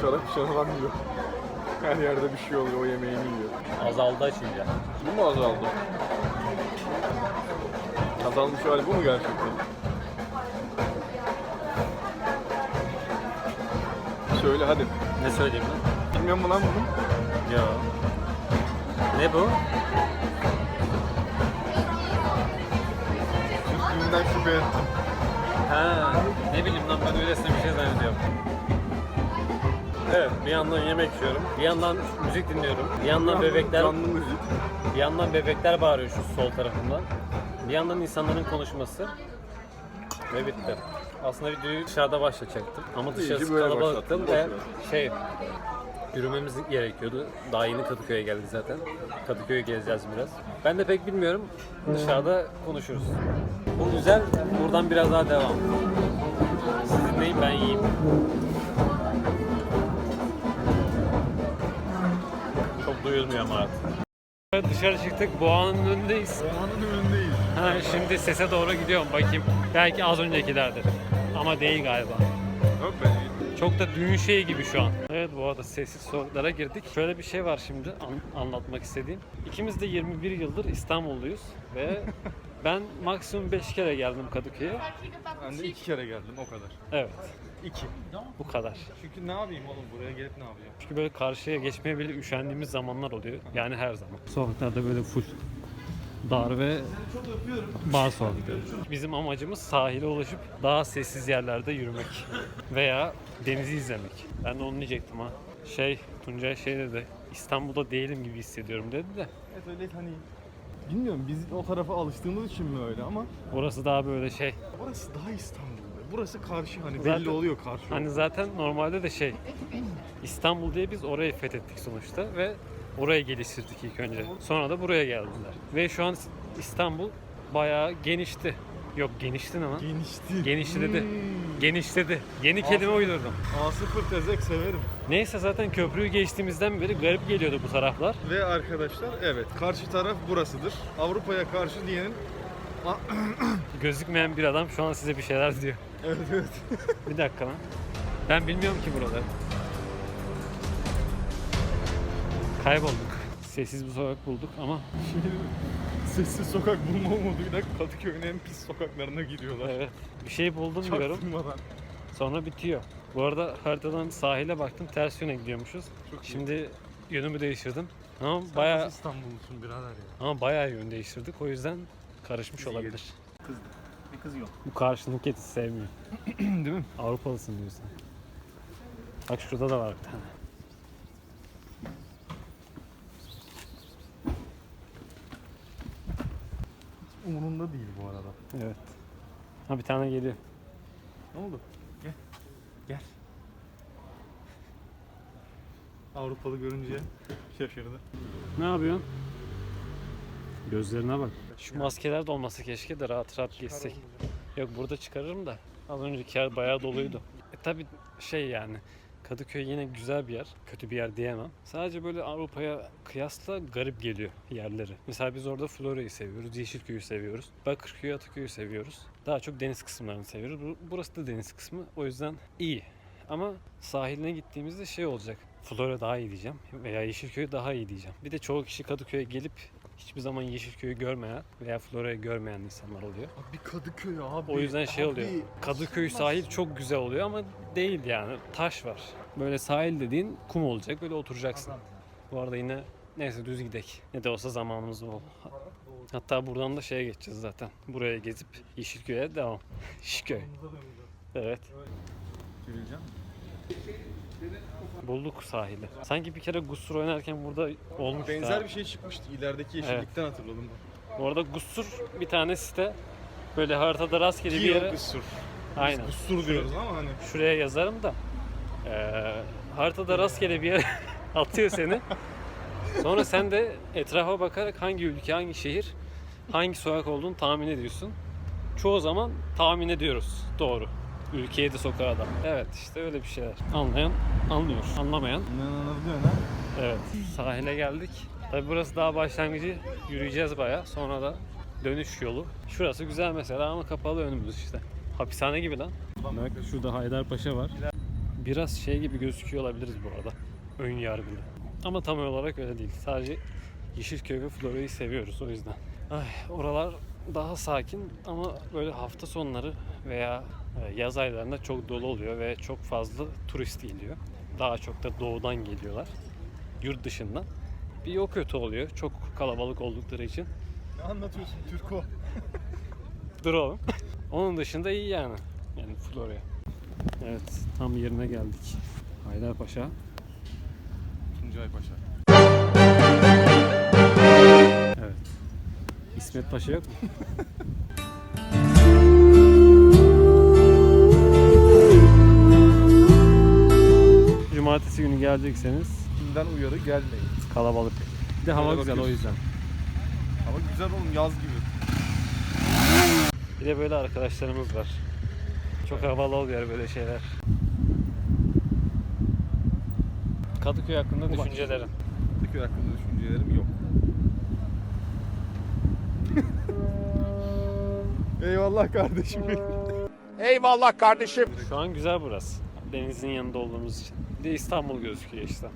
Şarap içen adam yiyor. Her yerde bir şey oluyor, o yemeğini yiyor. Azaldı açınca. Bu mu azaldı? Azalmış hali bu mu gerçekten? Söyle hadi. Ne söyleyeyim lan? Bilmiyor musun lan bunu? Yo. Ne bu? Üstünden şüphe ettim. Ha, ne bileyim lan ben öylesine bir şey zannediyorum. Evet, bir yandan yemek yiyorum, bir yandan müzik dinliyorum, bir yandan bebekler, Canlı müzik. bir yandan bebekler bağırıyor şu sol tarafımdan. Bir yandan insanların konuşması ve bitti. Aslında videoyu dışarıda başlatacaktım ama dışarısı böyle kalabalıktı ve şey yürümemiz gerekiyordu. Daha yeni Kadıköy'e geldik zaten. Kadıköy'ü gezeceğiz biraz. Ben de pek bilmiyorum. Dışarıda konuşuruz. Bu güzel. Buradan biraz daha devam. Siz dinleyin ben yiyeyim. Duyulmuyor ama artık. Dışarı çıktık. Boğa'nın önündeyiz. Doğanın önündeyiz. Ha, şimdi sese doğru gidiyorum. Bakayım. Belki az öncekilerdir. Ama değil galiba. Yok ben Çok da düğün şeyi gibi şu an. Evet bu arada sessiz sokaklara girdik. Şöyle bir şey var şimdi an- anlatmak istediğim. İkimiz de 21 yıldır İstanbulluyuz ve ben maksimum 5 kere geldim Kadıköy'e. Ben de iki kere geldim o kadar. Evet İki. bu kadar. Çünkü ne yapayım oğlum buraya gelip ne yapacağım? Çünkü böyle karşıya geçmeye bile üşendiğimiz zamanlar oluyor. Yani her zaman. Sokaklarda böyle full dar ve bar sokakları. Bizim amacımız sahile ulaşıp daha sessiz yerlerde yürümek veya denizi izlemek. Ben de onu diyecektim ha. Şey, Tuncay şey dedi, İstanbul'da değilim gibi hissediyorum dedi de. Evet öyle hani bilmiyorum biz o tarafa alıştığımız için mi öyle ama Burası daha böyle şey, burası daha İstanbul'da. Burası karşı hani Zaten- belli oluyor karşı. hani zaten normalde de şey, İstanbul diye biz orayı fethettik sonuçta ve oraya geliştirdik ilk önce. Sonra da buraya geldiler. Ve şu an İstanbul bayağı genişti. Yok genişti ne lan? genişti. Genişledi. Hmm. Genişledi. Yeni kelime uydurdum. A0 tezek severim. Neyse zaten köprüyü geçtiğimizden beri garip geliyordu bu taraflar. Ve arkadaşlar evet karşı taraf burasıdır. Avrupa'ya karşı diyenin Gözükmeyen bir adam şu an size bir şeyler diyor. evet evet. Bir dakika lan. Ben bilmiyorum ki buraları. Kaybolduk. Sessiz bir sokak bulduk ama sessiz sokak bulma umuduyla Kadıköy'ün en pis sokaklarına giriyorlar. evet bir şey buldum diyorum. Çaktırmadan. Sonra bitiyor. Bu arada haritadan sahile baktım ters yöne gidiyormuşuz. Çok iyi. Şimdi yönümü değiştirdim. Ama Sen bayağı nasıl İstanbullusun birader ya. ama bayağı yön değiştirdik. O yüzden karışmış Bizi olabilir. Bir kız yok. Bu karşılık eti sevmiyor. Değil mi? Avrupalısın diyorsun. Bak şurada da var bir tane. Umurumda değil bu arada. Evet. Ha bir tane geliyor. Ne oldu? Gel. Gel. Avrupalı görünce şaşırdı. Ne yapıyorsun? Gözlerine bak. Şu maskeler de olmasa keşke de rahat rahat geçsek. Yok burada çıkarırım da. Az önceki yer bayağı doluydu. E tabi şey yani Kadıköy yine güzel bir yer. Kötü bir yer diyemem. Sadece böyle Avrupa'ya kıyasla garip geliyor yerleri. Mesela biz orada Florya'yı seviyoruz. Yeşilköy'ü seviyoruz. Bakırköy, Ataköy'ü seviyoruz. Daha çok deniz kısımlarını seviyoruz. Bu- Burası da deniz kısmı. O yüzden iyi. Ama sahiline gittiğimizde şey olacak. Florya daha iyi diyeceğim veya Yeşilköy daha iyi diyeceğim. Bir de çoğu kişi Kadıköy'e gelip hiçbir zaman Yeşilköy'ü görmeyen veya Florya'yı görmeyen insanlar oluyor. Abi Kadıköy abi. O yüzden şey abi. oluyor. Kadıköy sahil çok güzel oluyor ama değil yani. Taş var. Böyle sahil dediğin kum olacak. Böyle oturacaksın. Bu arada yine neyse düz gidek. Ne de olsa zamanımız bol. Hatta buradan da şeye geçeceğiz zaten. Buraya gezip Yeşilköy'e devam. Yeşilköy. Evet. Gireceğim. Bulduk sahili. Sanki bir kere Gusur oynarken burada olmuş. Benzer bir şey çıkmıştı. İlerideki yeşillikten hatırladım ben. Bu arada Gusur bir tane site. Böyle haritada rastgele bir yere. Gusur. Aynen. Gusur diyoruz ama hani. Şuraya yazarım da. Eee haritada rastgele bir yere atıyor seni. Sonra sen de etrafa bakarak hangi ülke, hangi şehir, hangi sokak olduğunu tahmin ediyorsun. Çoğu zaman tahmin ediyoruz. Doğru. Ülkeye de sokağa da. Evet işte öyle bir şeyler. Anlayan anlıyor. Anlamayan anladın ha? Evet. Sahile geldik. Tabi burası daha başlangıcı. Yürüyeceğiz baya. Sonra da dönüş yolu. Şurası güzel mesela ama kapalı önümüz işte. Hapishane gibi lan. Bak şurada Haydarpaşa var. Biraz şey gibi gözüküyor olabiliriz bu arada. Ön yargılı. Ama tam olarak öyle değil. Sadece Yeşilköy ve Florya'yı seviyoruz o yüzden. Ay, oralar daha sakin ama böyle hafta sonları veya yaz aylarında çok dolu oluyor ve çok fazla turist geliyor. Daha çok da doğudan geliyorlar. Yurt dışından. Bir o kötü oluyor. Çok kalabalık oldukları için. Ne anlatıyorsun Türko? Dur oğlum. Onun dışında iyi yani. Yani Florya. Evet tam yerine geldik. Haydarpaşa. Tuncay Paşa. Evet. İsmet Paşa yok mu? Cumartesi günü gelecekseniz Şimdiden uyarı gelmeyin. kalabalık. Bir de hava Öyle güzel o yüzden. Ama güzel oğlum yaz gibi. Bir de böyle arkadaşlarımız var. Çok havalı oluyor böyle şeyler. Kadıköy hakkında düşüncelerin. Kadıköy hakkında düşüncelerim yok. Eyvallah kardeşim. Eyvallah kardeşim. Şu an güzel burası. Denizin yanında olduğumuz için. Bir de İstanbul gözüküyor işte.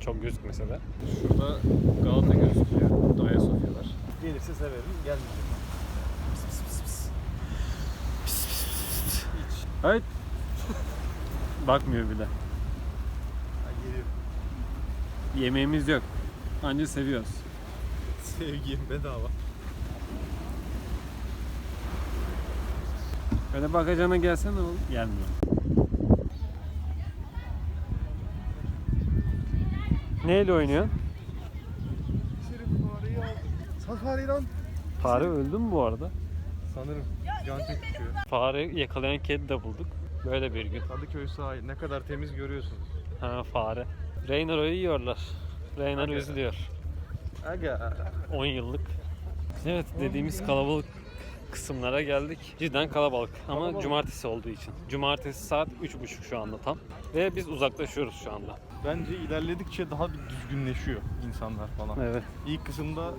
Çok gözükmese de. Şurada Galata gözüküyor. Ayasofya'lar. Gelirse severim, gelmeyecek. Evet. Bakmıyor bile. Ha, gelirim. Yemeğimiz yok. Anca seviyoruz. Sevgim bedava. Öyle bakacağına gelsene oğlum. Gelmiyor. Neyle oynuyorsun? Şerif fareyi aldım. Safari lan. Fare öldü mü bu arada? Sanırım. Can tek. Fare yakalayan kedi de bulduk. Böyle bir gün. Kadıköy sahil ne kadar temiz görüyorsunuz. Ha fare. Reynaro'yu yiyorlar. Reynaro Aga. üzülüyor. Aga. 10 yıllık. Evet dediğimiz kalabalık kısımlara geldik. Cidden kalabalık ama Kalabalık. cumartesi olduğu için. Cumartesi saat 3.30 şu anda tam. Ve biz uzaklaşıyoruz şu anda. Bence ilerledikçe daha bir düzgünleşiyor insanlar falan. Evet. İlk kısımda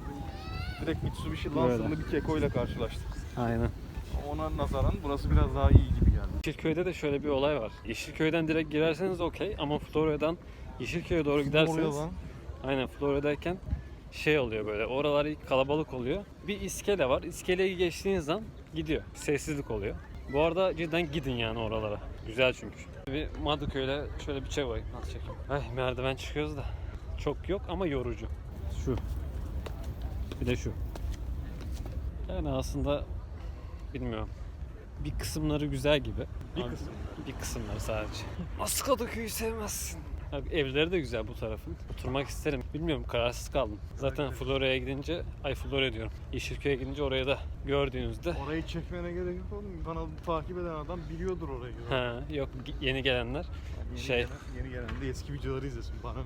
direkt Mitsubishi. Lancer'lı bir keko ile karşılaştık. Aynen. Ona nazaran burası biraz daha iyi gibi geldi. Yeşilköy'de de şöyle bir olay var. Yeşilköy'den direkt girerseniz okey ama Florya'dan Yeşilköy'e doğru giderseniz aynen Florya'dayken şey oluyor böyle oralar ilk kalabalık oluyor. Bir iskele var. İskeleyi geçtiğiniz zaman gidiyor. Sessizlik oluyor. Bu arada cidden gidin yani oralara. Güzel çünkü. Bir Madıköy'le şöyle bir çek bakayım. Nasıl çekeyim? Ay merdiven çıkıyoruz da. Çok yok ama yorucu. Şu. Bir de şu. Yani aslında bilmiyorum. Bir kısımları güzel gibi. Bir Abi, kısım. Bir kısımları sadece. Nasıl Kadıköy'ü sevmezsin? Abi evleri de güzel bu tarafın. Oturmak isterim. Bilmiyorum kararsız kaldım. Zaten Florya'ya gidince, ay Florya diyorum. Yeşilköy'e gidince orayı da gördüğünüzde Orayı çekmene gerek yok oğlum. Kanalı takip eden adam biliyordur orayı. ha yok yeni gelenler Yeni şey- gelen, yeni gelen de eski videoları izlesin bana.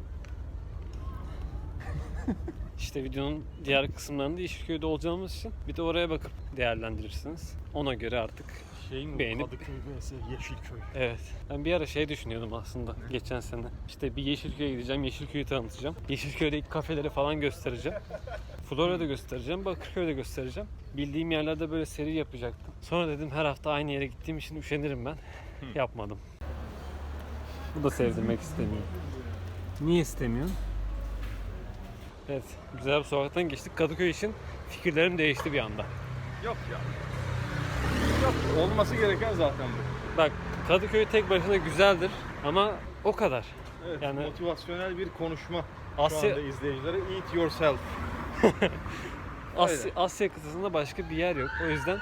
işte videonun diğer kısımlarında Yeşilköy'de olacağımız için bir de oraya bakıp değerlendirirsiniz. Ona göre artık Şey mi? Beğenip- Kadıköy vs Yeşilköy. Evet. Ben bir ara şey düşünüyordum aslında geçen sene. İşte bir Yeşilköy'e gideceğim, Yeşilköy'ü tanıtacağım. Yeşilköy'deki kafeleri falan göstereceğim. Florya'da göstereceğim, Bakırköy'de göstereceğim. Bildiğim yerlerde böyle seri yapacaktım. Sonra dedim her hafta aynı yere gittiğim için üşenirim ben. Yapmadım. Bu da sevdirmek istemiyor. Niye istemiyorsun? Evet, güzel bir sokaktan geçtik. Kadıköy için fikirlerim değişti bir anda. Yok ya. Yok. Olması gereken zaten bu. Bak Kadıköy tek başına güzeldir ama o kadar. Evet, Yani- motivasyonel bir konuşma şu Asya, anda izleyicilere. Eat yourself. Asya, Asya kıtasında başka bir yer yok. O yüzden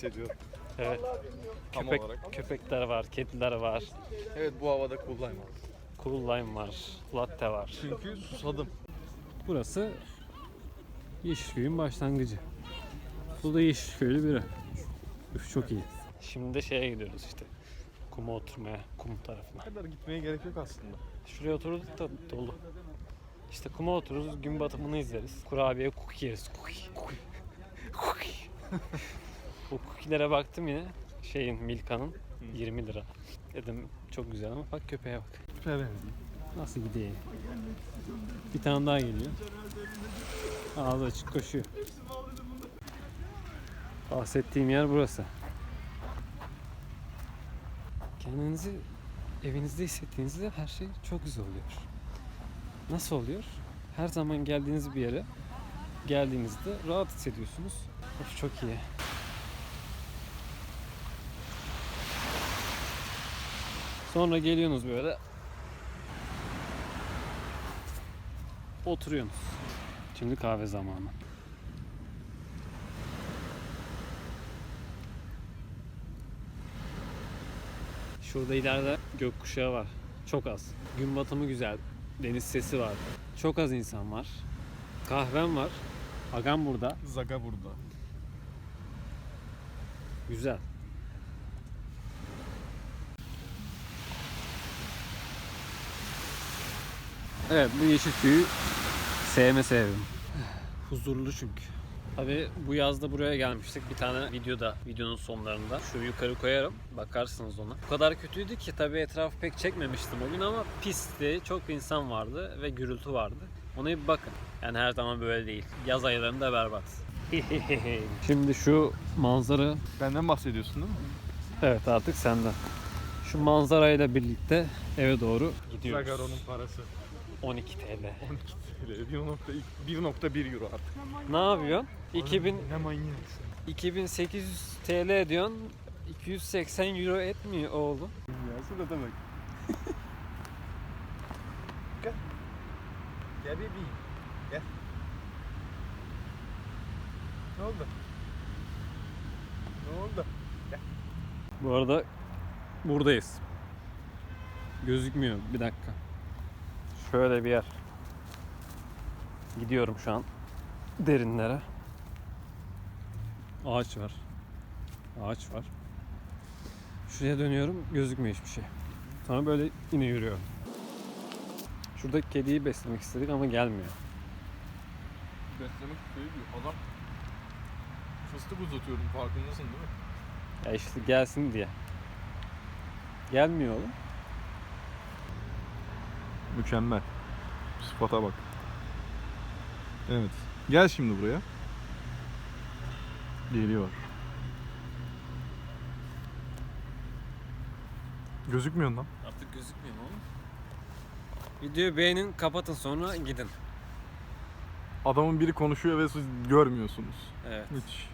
hissediyorum. Evet. Tam Köpek, olarak. köpekler var, kediler var. Evet bu havada kullanma. Cool lime var, latte var. Çünkü susadım. Burası Yeşilköy'ün başlangıcı. Bu da Yeşilköylü biri. Üf çok iyi. Şimdi de şeye gidiyoruz işte. Kuma oturmaya, kum tarafına. Kadar gitmeye gerek yok aslında. Şuraya oturduk da dolu. İşte kuma otururuz, gün batımını izleriz. Kurabiye, cookie yeriz. Cookie. Cookie. cookie. O cookie Bizimkilere baktım yine. Şeyin Milka'nın 20 lira. Dedim çok güzel ama bak köpeğe bak. Tipe benziyor. Nasıl gidiyor? Bir tane daha geliyor. Ağzı açık koşuyor. Bahsettiğim yer burası. Kendinizi evinizde hissettiğinizde her şey çok güzel oluyor. Nasıl oluyor? Her zaman geldiğiniz bir yere geldiğinizde rahat hissediyorsunuz. Of çok iyi. Sonra geliyorsunuz böyle oturuyorsunuz. Şimdi kahve zamanı. Şurada ileride gökkuşağı var. Çok az. Gün batımı güzel. Deniz sesi var. Çok az insan var. Kahvem var. Agam burada. Zaga burada. Güzel. Evet bu yeşil tüyü sevme sebebim. Huzurlu çünkü. Tabi bu yazda buraya gelmiştik bir tane videoda videonun sonlarında şu yukarı koyarım bakarsınız ona. Bu kadar kötüydü ki tabi etrafı pek çekmemiştim o gün ama pisti çok insan vardı ve gürültü vardı. Ona bir bakın. Yani her zaman böyle değil. Yaz aylarında berbat. Şimdi şu manzara Benden bahsediyorsun değil mi? Evet artık senden. Şu manzarayla birlikte eve doğru gidiyoruz. Zagaro'nun parası. 12 TL. 12 TL. 1.1 euro artık. Ne yapıyorsun? 2000 Ne manyaksın. 2800 TL diyorsun. 280 euro etmiyor oğlum. Dünyası da demek. Gel. Gel bebeğim. Gel. Ne oldu? Ne oldu? Bu arada buradayız. Gözükmüyor. Bir dakika. Şöyle bir yer. Gidiyorum şu an derinlere. Ağaç var. Ağaç var. Şuraya dönüyorum. Gözükmüyor hiçbir şey. Sonra böyle yine yürüyorum. Şuradaki kediyi beslemek istedik ama gelmiyor. Beslemek şey diyor. Adam fıstık uzatıyorum farkındasın değil mi? Ya işte gelsin diye. Gelmiyor oğlum. Mükemmel. Sıfata bak. Evet. Gel şimdi buraya. Geliyor. Gözükmüyor lan. Artık gözükmüyor mu oğlum? Videoyu beğenin, kapatın sonra gidin. Adamın biri konuşuyor ve siz görmüyorsunuz. Evet. Müthiş.